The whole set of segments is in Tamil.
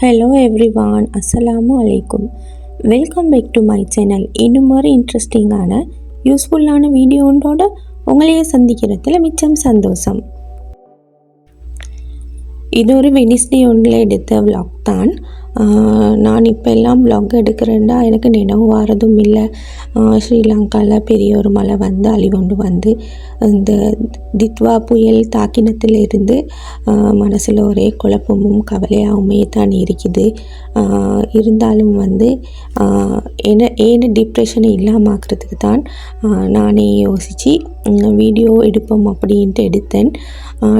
ஹலோ எவ்ரி எவ்ரிவான் அஸ்லாம் அலைக்கும் welcome back to my channel இன்னும் ஒரு இன்ட்ரெஸ்டிங்கான யூஸ்ஃபுல்லான வீடியோன்றோட உங்களையே சந்திக்கிறதுல மிச்சம் சந்தோஷம். இது ஒரு வெனிஸ்டே ஒன்றில் எடுத்த vlog தான். நான் இப்போ எல்லாம் vlog எடுக்கிறேன்டா. எனக்கு நினைவு வாரதும் இல்லை. ஸ்ரீலங்காவில் பெரிய ஒரு மழை வந்து அழிவொண்டு வந்து இந்த தித்வா புயல் தாக்கினத்திலிருந்து மனசில் ஒரே குழப்பமும் கவலையாகவுமே தான் இருக்குது. இருந்தாலும் வந்து என்ன ஏன்னு டிப்ரெஷனை இல்லாமாக்குறதுக்கு தான் நானே யோசித்து வீடியோ எடுப்போம் அப்படின்ட்டு எடுத்தேன்.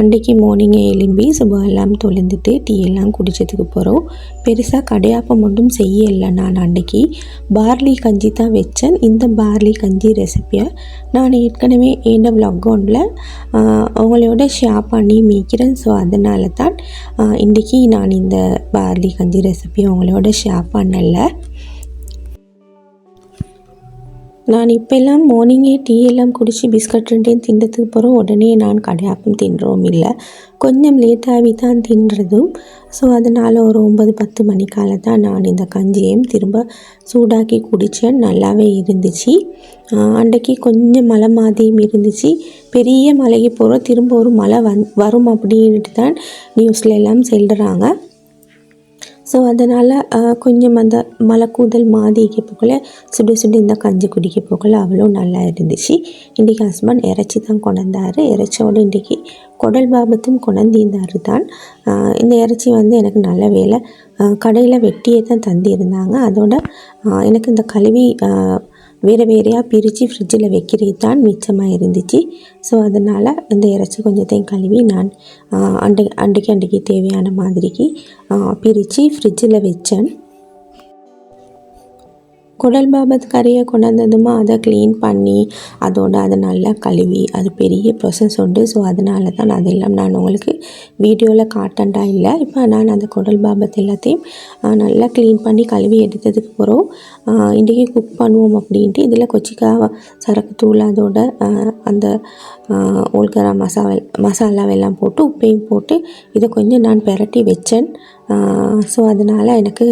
அன்றைக்கி மார்னிங்கே எலும்பி சுபம் எல்லாம் தொலைந்துட்டு டீ எல்லாம் குடித்ததுக்கு போகிறோம் பெருசாக கடையாப்பம் மட்டும் செய்யலை நான் அன்றைக்கி. பார்லி கஞ்சி தான் வச்சேன். இந்த பார்லி கஞ்சி ரெசிப்பியை நான் ஏற்கனவே என்ன லாக்டவுனில் அவங்களோட ஷேர் பண்ணி மீக்கிறேன் ஸோ அதனால தான் இன்றைக்கி நான் இந்த பார்லி கஞ்சி ரெசிபியை அவங்களோட ஷேர் பண்ணலை. நான் இப்போல்லாம் மார்னிங்கே டீ எல்லாம் குடித்து பிஸ்கட் ரெண்டையும் தின்றதுக்கு போகிறோம் உடனே நான் கடையாப்பம் தின்றோம் இல்லை. கொஞ்சம் லேட்டாகி தான் தின்றதும். ஸோ அதனால் ஒரு ஒன்பது பத்து மணிக்கால தான் நான் இந்த கஞ்சியையும் திரும்ப சூடாக்கி குடித்தேன் நல்லாவே இருந்துச்சு. அன்றைக்கு அன்றைக்கி கொஞ்சம் மழை மாதிரியும் இருந்துச்சு. பெரிய மலைக்கு போகிறோம் திரும்ப ஒரு மழை வந் வரும் அப்படின்ட்டு தான் நியூஸில் எல்லாம் சொல்கிறாங்க ஸோ அதனால் கொஞ்சம் அந்த மலை கூதல் போகல சுடு சுடு இந்த கஞ்சி குடிக்க போகல. அவ்வளோ நல்லா இருந்துச்சு. இன்றைக்கி ஹஸ்பண்ட் இறைச்சி தான் கொண்டாந்தார். இறைச்சியோட இன்றைக்கி குடல் பாபத்தும் கொண்டாந்திருந்தார் தான். இந்த இறைச்சி வந்து எனக்கு நல்ல வேலை கடையில் வெட்டியே தான் தந்திருந்தாங்க. அதோட எனக்கு இந்த கழுவி வேறு வேறையாக பிரித்து ஃப்ரிட்ஜில் வைக்கிறது தான் மிச்சமாக இருந்துச்சு. ஸோ அதனால் இந்த இறைச்சி கொஞ்சத்தையும் கழுவி நான் அண்டு அண்டை அன்றைக்கு அன்றைக்கு தேவையான மாதிரிக்கு பிரித்து ஃப்ரிட்ஜில் வச்சேன். குடல் பாபத் கறியை கொண்டாந்ததுமா அதை க்ளீன் பண்ணி அதோட அதை நல்லா கழுவி அது பெரிய ப்ரொசஸ் உண்டு. ஸோ அதனால தான் அதெல்லாம் நான் உங்களுக்கு வீடியோவில் காட்டண்டா இல்லை. இப்போ நான் அந்த குடல் பாபத் எல்லாத்தையும் நல்லா க்ளீன் பண்ணி கழுவி எடுத்ததுக்கு அப்புறம் இன்றைக்கி குக் பண்ணுவோம் அப்படின்ட்டு இதில் கொச்சிக்காய் சரக்கு தூள் அதோட அந்த ஓல்கரா மசாலா மசாலாவெல்லாம் போட்டு உப்பையும் போட்டு இதை கொஞ்சம் நான் பெரட்டி வச்சேன். ஸோ அதனால் எனக்கு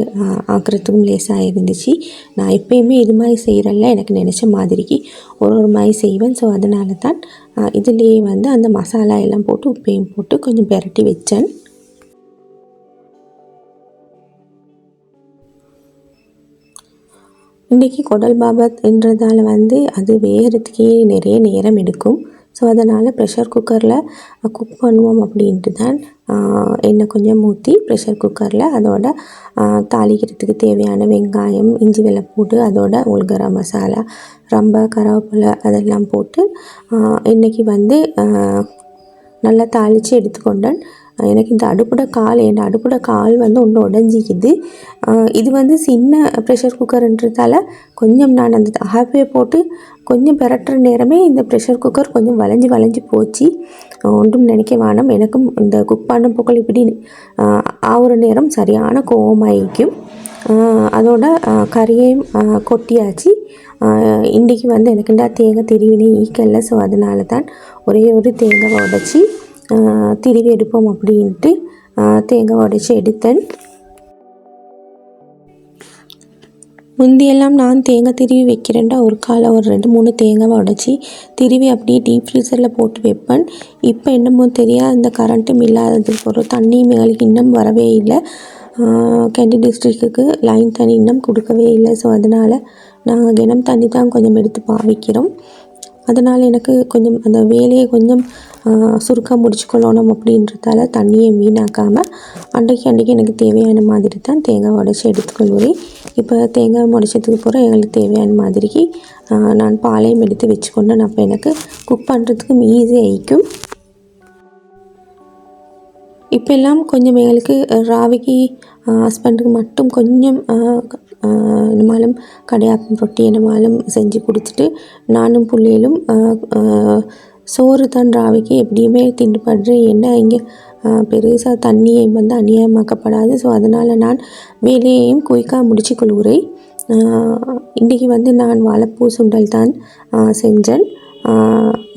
ஆக்கிறதுக்கும் லேசாக இருந்துச்சு. நான் எப்பயுமே இது மாதிரி செய்கிறல்ல எனக்கு நினச்ச மாதிரிக்கு ஒரு ஒரு மாதிரி செய்வேன். ஸோ அதனால தான் இதுலேயே வந்து அந்த மசாலா எல்லாம் போட்டு உப்பையும் போட்டு கொஞ்சம் பெரட்டி வச்சேன். இன்றைக்கி குடல் பாபத்ன்றதால வந்து அது வேகிறதுக்கே நிறைய நேரம் எடுக்கும். ஸோ அதனால் ப்ரெஷர் குக்கரில் குக் பண்ணுவோம் அப்படின்ட்டு தான் எண்ணெய் கொஞ்சம் ஊற்றி ப்ரெஷர் குக்கரில் அதோட தாளிக்கிறதுக்கு தேவையான வெங்காயம் இஞ்சி வெள்ளைப்பூடு அதோட உள்கரா மசாலா ரொம்ப கருவேப்பிலை அதெல்லாம் போட்டு இன்றைக்கி வந்து நல்லா தாளித்து எடுத்துக்கொண்டேன். எனக்கு இந்த அடுப்புட கால் என் அடுப்புட கால் வந்து ஒன்று உடஞ்சிக்குது. இது வந்து சின்ன ப்ரெஷர் குக்கர்ன்றதால கொஞ்சம் நான் அந்த ஹாஃப்வே போட்டு கொஞ்சம் பெரட்டுற நேரமே இந்த ப்ரெஷர் குக்கர் கொஞ்சம் வளைஞ்சி வளைஞ்சி போச்சு. ஒன்றும் நினைக்க வேணாம். எனக்கும் இந்த குக் பண்ண பொக்கல் இப்படி ஆகிற நேரம் சரியான கோவமாயிக்கும். அதோட கறியையும் கொட்டியாச்சு. இன்றைக்கி வந்து எனக்குண்டா தேங்காய் திருவினே ஈக்கல்ல ஸோ அதனால தான் ஒரே ஒரு தேங்காவை உடச்சி திருவி எடுப்போம் அப்படின்ட்டு தேங்காய் உடைச்சி எடுத்தேன். முந்தியெல்லாம் நான் தேங்காய் திருவி வைக்கிறேன்டா. ஒரு காலை ஒரு ரெண்டு மூணு தேங்காவை உடச்சி திருவி அப்படியே டீப் ஃப்ரீசரில் போட்டு வைப்பேன். இப்போ என்னமோ தெரியாது இந்த கரண்ட்டும் இல்லாதது ஒரு தண்ணியும் எங்களுக்கு இன்னும் வரவே இல்லை. கேண்டி டிஸ்ட்ரிக்ட்டுக்கு லைன் தண்ணி இன்னும் கொடுக்கவே இல்லை. ஸோ அதனால் நாங்கள் கிணம் தண்ணி தான் கொஞ்சம் எடுத்து பாவிக்கிறோம். அதனால் எனக்கு கொஞ்சம் அந்த வேலையை கொஞ்சம் சுருக்கம் முடிச்சுக்கொள்ளணும் அப்படின்றதால தண்ணியை வீணாக்காமல் அன்றைக்கு அன்றைக்கி எனக்கு தேவையான மாதிரி தான் தேங்காய் உடச்சி எடுத்துக்கொள்வேன் இப்போ தேங்காய் உடைச்சதுக்கு போகிற எங்களுக்கு தேவையான மாதிரிக்கு நான் பாலையும் எடுத்து வச்சுக்கொண்டேன் அப்போ எனக்கு குக் பண்ணுறதுக்கும் ஈஸி ஆகிக்கும் இப்போ எல்லாம் கொஞ்சம் எங்களுக்கு ராவிக்கு ஹஸ்பண்டுக்கு மட்டும் கொஞ்சம் என்னமாலும் கடையாப்பம் ரொட்டி என்னமாலும் செஞ்சு கொடுத்துட்டு நானும் பிள்ளைகளும் சோறு தான் ராவிக்கு எப்படியுமே திண்டுப்படுற என்ன இங்கே பெருசாக தண்ணியை வந்து அநியாயமாக்கப்படாது. ஸோ அதனால் நான் வேலையையும் குயிக்காக முடிச்சு கொள்கிறேன் இன்றைக்கி வந்து நான் வாழைப்பூ சுண்டல் தான் செஞ்சேன்.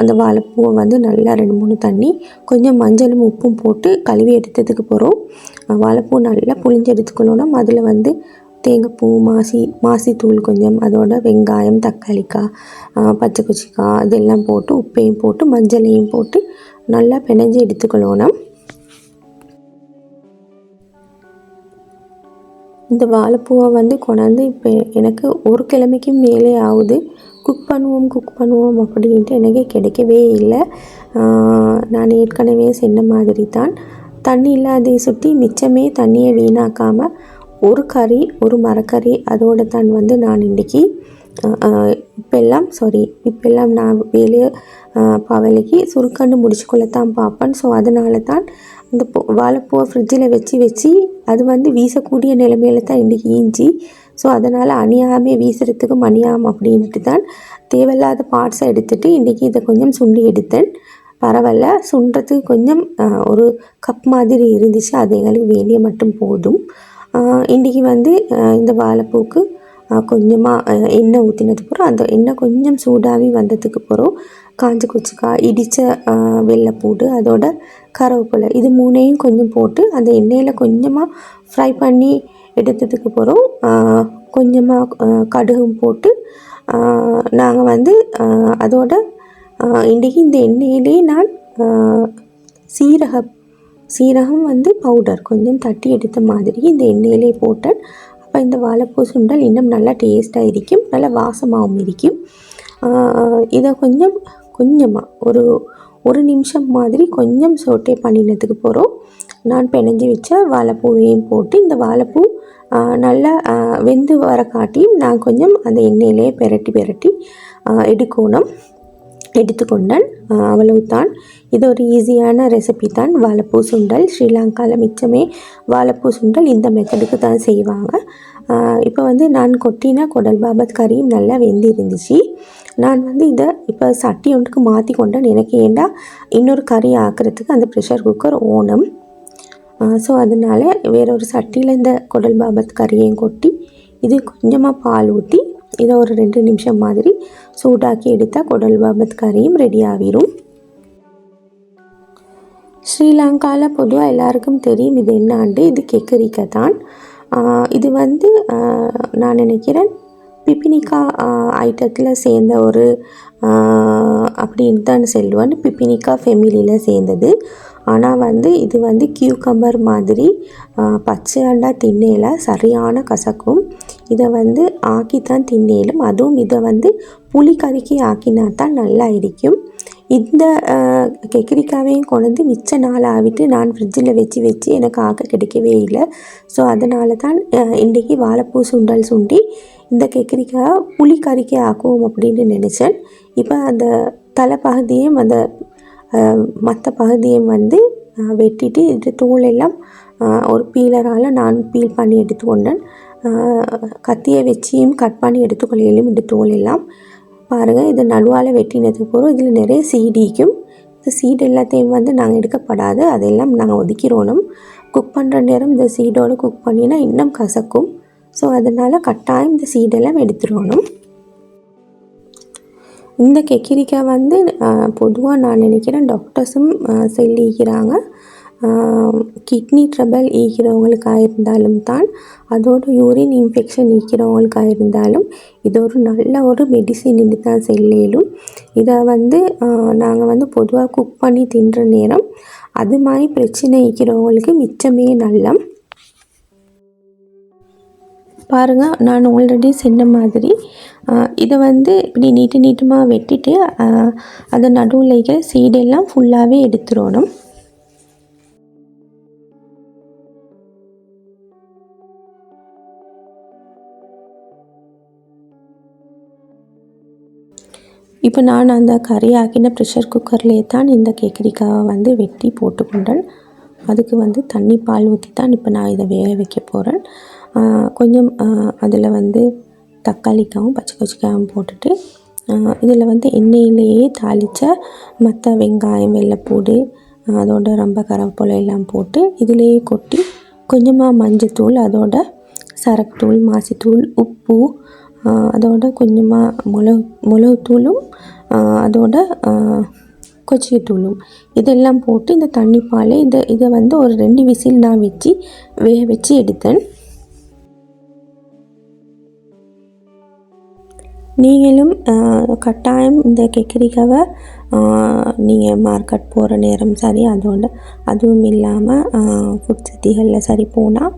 அந்த வாழைப்பூவை வந்து நல்லா ரெண்டு மூணு தண்ணி கொஞ்சம் மஞ்சளும் உப்பும் போட்டு கழுவி எடுத்ததுக்கு போகிறோம் வாழைப்பூ நல்லா புளிஞ்சு எடுத்துக்கணுன்னா அதில் வந்து தேங்காய்ப்பூ மாசி மாசித்தூள் கொஞ்சம் அதோட வெங்காயம் தக்காளிக்காய் பச்சை குச்சிக்காய் இதெல்லாம் போட்டு உப்பையும் போட்டு மஞ்சளையும் போட்டு நல்லா பிணைஞ்சு எடுத்துக்கொள்ளணும். இந்த வாழைப்பூவை வந்து கொண்டாந்து இப்போ எனக்கு ஒரு கிழமைக்கு மேலே ஆகுது. குக் பண்ணுவோம் குக் பண்ணுவோம் அப்படின்ட்டு எனக்கு கிடைக்கவே இல்லை. நான் ஏற்கனவே சொன்ன மாதிரி தான் தண்ணி இல்லாத சுற்றி மிச்சமே தண்ணியை வீணாக்காமல் ஒரு கறி ஒரு மரக்கறி அதோடு தான் வந்து நான் இன்றைக்கி இப்பெல்லாம் சாரி இப்பெல்லாம் நான் வேலையை பவலைக்கு சுருக்கண்டு முடிச்சுக்கொள்ளத்தான் பார்ப்பேன். ஸோ அதனால தான் இந்த வாழைப்பூவை ஃப்ரிட்ஜில் வச்சு வச்சு அது வந்து வீசக்கூடிய நிலைமையில தான் இன்றைக்கி ஈஞ்சி ஸோ அதனால் அணியாமே வீசுறதுக்கு அணியாமல் அப்படின்ட்டு தான் தேவையில்லாத பார்ட்ஸை எடுத்துகிட்டு இன்றைக்கி இதை கொஞ்சம் சுண்டி எடுத்தேன். பரவாயில்ல சுண்டுறதுக்கு கொஞ்சம் ஒரு கப் மாதிரி இருந்துச்சு. அது எங்களுக்கு வேண்டிய மட்டும் போதும். இன்றைக்கி வந்து இந்த வாழைப்பூக்கு கொஞ்சமாக எண்ணெய் ஊற்றினதுக்கு அப்புறம் அந்த எண்ணெய் கொஞ்சம் சூடாகி வந்ததுக்கு அப்புறம் காஞ்ச குச்சிக்காய் இடித்த வெள்ளைப்பூடு அதோட கருவேப்பிலை இது மூணையும் கொஞ்சம் போட்டு அந்த எண்ணெயில் கொஞ்சமாக ஃப்ரை பண்ணி எடுத்ததுக்கு அப்புறம் கொஞ்சமாக கடுகும் போட்டு நாங்கள் வந்து அதோட இன்றைக்கி இந்த எண்ணெயிலே நான் சீரகம் சீரகம் வந்து பவுடர் கொஞ்சம் தட்டி எடுத்த மாதிரி இந்த எண்ணெயிலே போட்டேன் அப்போ இந்த வாழைப்பூ சுண்டல் இன்னும் நல்லா டேஸ்ட்டாக இருக்கும் நல்லா வாசமாகவும் இருக்கும். இதை கொஞ்சம் கொஞ்சமாக ஒரு ஒரு நிமிஷம் மாதிரி கொஞ்சம் சோட்டே பண்ணினதுக்கு போகிறோம் நான் பிணைஞ்சி வச்ச வாழைப்பூவையும் போட்டு இந்த வாழைப்பூ நல்லா வெந்து வர காட்டி நான் கொஞ்சம் அந்த எண்ணெயிலே பெரட்டி பெரட்டி எடுக்கணும். எடுத்துக்கொண்டேன் அவ்வளவுதான். இது ஒரு ஈஸியான ரெசிபி தான். வாழைப்பூ சுண்டல் ஸ்ரீலங்காவில் மிச்சமே வாழைப்பூ சுண்டல் இந்த மெத்தடுக்கு தான் செய்வாங்க. இப்போ வந்து நான் கொட்டின குடல் பாபத் கறியும் நல்லா வெந்து இருந்துச்சு. நான் வந்து இதை இப்போ சட்டி ஒன்றுக்கு மாற்றி கொண்டேன். எனக்கு ஏண்டா இன்னொரு கறி ஆக்கிறதுக்கு அந்த ப்ரெஷர் குக்கர் ஓனம் ஸோ அதனால் வேறொரு சட்டியில் இந்த குடல் பாபத் கறியையும் கொட்டி இது கொஞ்சமாக பால் ஊற்றி இதை ஒரு ரெண்டு நிமிஷம் மாதிரி சூடாக்கி எடுத்தால் குடல் பாபத் கறியும் ரெடி ஆகிரும். ஸ்ரீலங்காவில் பொதுவாக எல்லாருக்கும் தெரியும். இது என்ன ஆண்டு? இது கெக்கரிக்கை தான். இது வந்து நான் நினைக்கிறேன் பிப்பினிக்கா ஐட்டத்தில் சேர்ந்த ஒரு அப்படின்னு தான் சொல்லுவேன் பிப்பினிக்கா ஃபெமிலியில் சேர்ந்தது. ஆனால் வந்து இது வந்து கியூகம்பர் மாதிரி பச்சை அண்டா திண்ணையில் சரியான கசக்கும். இதை வந்து ஆக்கி தான் திண்ணேலும் அதுவும் இதை வந்து புளி கறிக்கி ஆக்கினா தான் நல்லா இருக்கும் இந்த கெக்கிரிக்காவையும் கொண்டு மிச்ச நாள் ஆகிட்டு நான் ஃப்ரிட்ஜில் வச்சு வச்சு எனக்கு ஆக்க கிடைக்கவே இல்லை. ஸோ அதனால தான் இன்றைக்கி வாழைப்பூ சுண்டல் சுண்டி இந்த கெக்கிரிக்காய் புளி கறிக்கு ஆக்குவோம் அப்படின்னு நினச்சேன். இப்போ அந்த தலைப்பகுதியும் அந்த மற்ற பகுதியும் வந்து வெட்டிட்டு இது தோல் எல்லாம் ஒரு பீலரால் நான் பீல் பண்ணி எடுத்துக்கொண்டேன் கத்தியை வச்சியும் கட் பண்ணி எடுத்துக்கொள்ளையிலும் இந்த தோல் எல்லாம். பாருங்கள் இது நடுவால் வெட்டினதுக்கு போகிறோம் இதில் நிறைய சீடிக்கும் இந்த சீடு எல்லாத்தையும் வந்து நாங்கள் எடுக்கப்படாது அதெல்லாம் நாங்கள் ஒதுக்கிறோனும் குக் பண்ணுற நேரம் இந்த சீடோடு குக் பண்ணினா இன்னும் கசக்கும். ஸோ அதனால் கட்டாயம் இந்த சீடெல்லாம் எடுத்துடணும். இந்த கெக்கிரிக்காய் வந்து பொதுவாக நான் நினைக்கிறேன் டாக்டர்ஸும் செல்லிக்கிறாங்க. கிட்னி ட்ரபிள் ஈக்கிறவங்களுக்காக இருந்தாலும் தான் அதோட யூரின் இன்ஃபெக்ஷன் ஈக்கிறவங்களுக்காக இருந்தாலும் இது ஒரு நல்ல ஒரு மெடிசின் தான் செல்லும் இதை வந்து நாங்கள் வந்து பொதுவாக குக் பண்ணி தின்ற நேரம் அது மாதிரி பிரச்சனை ஈக்கிறவங்களுக்கு மிச்சமே நல்லம். பாருங்கள் நான் ஆல்ரெடி சொன்ன மாதிரி இதை வந்து இப்படி நீட்டு நீட்டமாக வெட்டிட்டு அதை நடுவில் இருக்கிற சீடெல்லாம் ஃபுல்லாகவே எடுத்துடணும். இப்போ நான் அந்த கறி ஆக்கின ப்ரெஷர் குக்கர்லேயே தான் இந்த கேக்கரிக்காவை வந்து வெட்டி போட்டுக்கொண்டேன். அதுக்கு வந்து தண்ணி பால் ஊற்றி தான் இப்போ நான் இதை வேக வைக்க போகிறேன் கொஞ்சம் அதில் வந்து தக்காளிக்காவும் பச்சை கொச்சிக்காயும் போட்டுட்டு இதில் வந்து எண்ணெயிலேயே தாளித்த மற்ற வெங்காயம் வெள்ளைப்பூடு அதோட ரொம்ப கருவேப்பிலை எல்லாம் போட்டு இதிலேயே கொட்டி கொஞ்சமாக மஞ்சத்தூள் அதோட சரக்குத்தூள் மாசித்தூள் உப்பு அதோட கொஞ்சமாக மிளகு மிளகுத்தூளும் அதோட கொச்சிக்கத்தூளும் இதெல்லாம் போட்டு இந்த தண்ணி பால் இதை இதை வந்து ஒரு ரெண்டு விசில் நான் வச்சு வேக வச்சு எடுத்தேன் நீங்களும் கட்டாயம் இந்த கெக்கரிக்காவை நீங்கள் மார்க்கெட் போகிற நேரம் சரி அதோட அதுவும் இல்லாமல் ஃபுட் சிட்டிகளில் சரி போனால்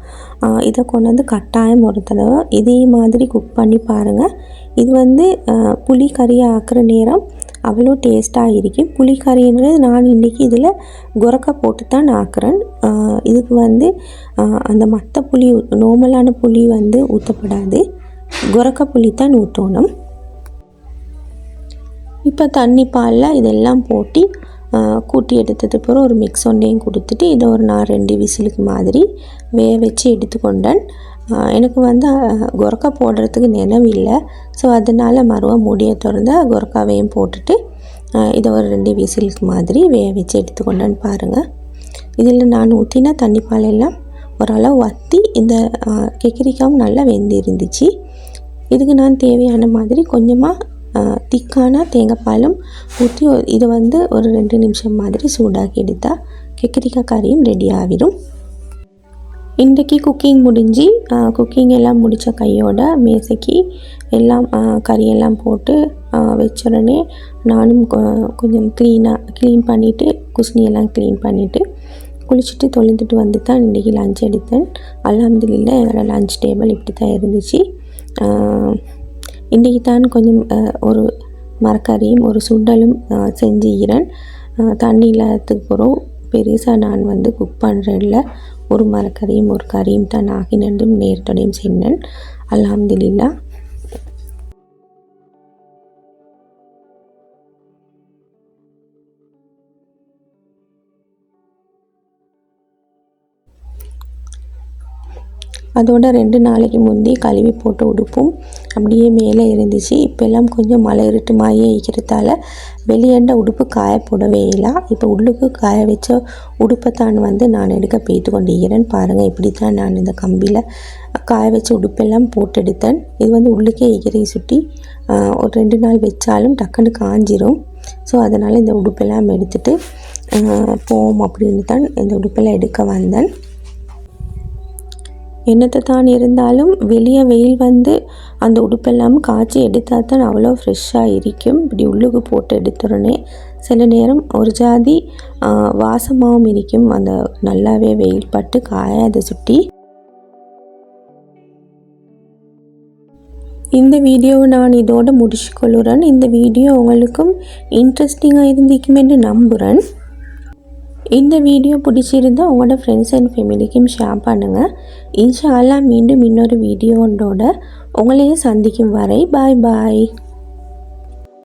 இதை கொண்டு வந்து கட்டாயம் ஒரு தடவை இதே மாதிரி குக் பண்ணி பாருங்கள் இது வந்து புளி கறியை ஆக்குற நேரம் அவ்வளோ டேஸ்ட்டாக இருக்கும். புளிக்கறின்றது நான் இன்றைக்கி இதில் குரக்க போட்டு தான் ஆக்குறேன் இதுக்கு வந்து அந்த மற்ற புளி நார்மலான புளி வந்து ஊற்றப்படாது குரக்க புளி தான் ஊற்றணும் இப்போ தண்ணி பாலில் இதெல்லாம் போட்டு கூட்டி எடுத்தது பிறகு ஒரு மிக்ஸ் ஒன்றையும் கொடுத்துட்டு இதை ஒரு நான் ரெண்டு விசிலுக்கு மாதிரி வேக வச்சு எடுத்துக்கொண்டேன். எனக்கு வந்து குரக்கா போடுறதுக்கு நினைவில்லை ஸோ அதனால் மறுவா மூடியை திறந்த கொரக்காவையும் போட்டுட்டு இதை ஒரு ரெண்டு விசிலுக்கு மாதிரி வேக வச்சு எடுத்துக்கொண்டேன்னு பாருங்கள் இதில் நான் ஊற்றின தண்ணி பால் எல்லாம் ஓரளவு வற்றி இந்த கெக்கிரிக்காவும் நல்லா வெந்து இருந்துச்சு இதுக்கு நான் தேவையான மாதிரி கொஞ்சமாக திக்கான தேங்காய் பாலும் ஊற்றி இது வந்து ஒரு ரெண்டு நிமிஷம் மாதிரி சூடாக்கி எடுத்தால் கெக்கரிக்காய் கறியும் ரெடி ஆகிடும் இன்றைக்கி குக்கிங் முடிஞ்சு குக்கிங் எல்லாம் முடித்த கையோட மேசைக்கு எல்லாம் கறியெல்லாம் போட்டு வச்ச உடனே நானும் கொஞ்சம் க்ளீனாக க்ளீன் பண்ணிவிட்டு குஸ்னியெல்லாம் க்ளீன் பண்ணிவிட்டு குளிச்சுட்டு தொழுந்துட்டு வந்து தான் இன்றைக்கி லஞ்ச் எடுத்தேன். அலமதுல்ல என்னோடய லஞ்ச் டேபிள் இப்படி தான் இருந்துச்சு இன்றைக்கு தான் கொஞ்சம் ஒரு மரக்கறியும் ஒரு சுண்டலும் செஞ்சுக்கிறேன் தண்ணி இல்லாததுக்கு பிறகு பெருசாக நான் வந்து குக் பண்ணுறதில்ல ஒரு மரக்கறியும் ஒரு கறியும் தான். ஆகினண்டும் நேரத்தோடையும் சென்னேன் அலமதுல்லா அதோட ரெண்டு நாளைக்கு முந்தி கழுவி போட்ட உடுப்பும். அப்படியே மேலே இருந்துச்சு. இப்போல்லாம் கொஞ்சம் மழை இருட்டு மாதிரியே இருக்கிறதால வெளியேண்ட உடுப்பு காய போடவே இல்லை. இப்போ உள்ளுக்கு காய வச்ச உடுப்பை தான் வந்து நான் எடுக்க போயிட்டு கொண்டு இருக்கிறேன் பாருங்கள் இப்படி தான் நான் இந்த கம்பியில் காய வச்ச உடுப்பெல்லாம் போட்டு எடுத்தேன் இது வந்து உள்ளுக்கே எகிரி சுட்டி ஒரு ரெண்டு நாள் வச்சாலும் டக்குன்னு காஞ்சிரும். ஸோ அதனால் இந்த உடுப்பெல்லாம் எடுத்துகிட்டு போவோம் அப்படின்னு தான் இந்த உடுப்பெல்லாம் எடுக்க வந்தேன். என்னத்தை தான் இருந்தாலும் வெளியே வெயில் வந்து அந்த உடுப்பெல்லாம் காய்ச்சி எடுத்தால் தான் அவ்வளோ ஃப்ரெஷ்ஷாக இருக்கும் இப்படி உள்ளுக்கு போட்டு எடுத்துடனே சில நேரம் ஒரு ஜாதி வாசமாகவும் இருக்கும் அந்த நல்லாவே வெயில் பட்டு காயாத சுட்டி. இந்த வீடியோவை நான் இதோடு முடிச்சுக்கொள்ளுறேன். இந்த வீடியோ உங்களுக்கும் இன்ட்ரெஸ்டிங்காக இருந்திக்குமென்று நம்புகிறேன் இந்த வீடியோ பிடிச்சிருந்தால் உங்களோட ஃப்ரெண்ட்ஸ் அண்ட் ஃபேமிலிக்கும் ஷேர் பண்ணுங்கள் இன்ஷா அல்லா மீண்டும் இன்னொரு வீடியோண்டோட உங்களையும் சந்திக்கும் வரை பாய் பாய்